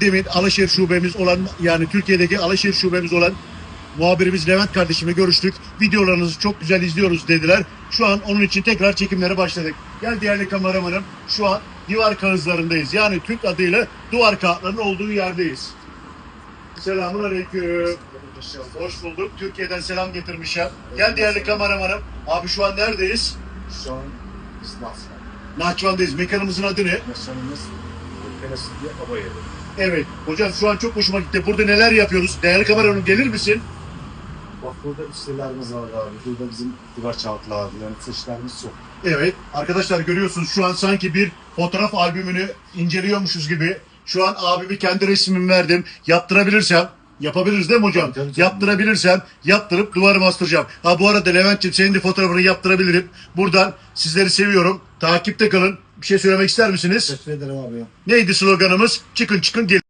Demin Alaşehir şubemiz olan yani Türkiye'deki Alaşehir şubemiz olan muhabirimiz Levent kardeşimle görüştük. Videolarınızı çok güzel izliyoruz dediler. Şu an onun için tekrar çekimlere başladık. Gel değerli kameramanım şu an divar kağızlarındayız. Yani Türk adıyla duvar kağıtlarının olduğu yerdeyiz. Selamun aleyküm. Hoş bulduk. Türkiye'den selam getirmişim. Gel değerli kameramanım. Abi şu an neredeyiz? Şu an biz. Nahçıvan'dayız. Mekanımızın adı ne? Yaşamımız Penesin diye baba yeri. Evet. Hocam şu an çok hoşuma gitti. Burada neler yapıyoruz? Değerli kameramanım gelir misin? Bak burada işçilerimiz var abi. Burada bizim duvar çağıtlar, yani saçlarımız çok. Evet. Arkadaşlar görüyorsunuz şu an sanki bir fotoğraf albümünü inceliyormuşuz gibi. Şu an abimi kendi resmimi verdim. Yaptırabilirsem Yapabiliriz değil mi hocam? Tabii, tabii. Yaptırabilirsem yaptırıp duvarıma astıracağım. Ha bu arada Levent'ciğim senin de fotoğrafını yaptırabilirim. Buradan sizleri seviyorum. Takipte kalın. Bir şey söylemek ister misiniz? Teşekkür ederim abi. Neydi sloganımız? Çıkın çıkın gelin.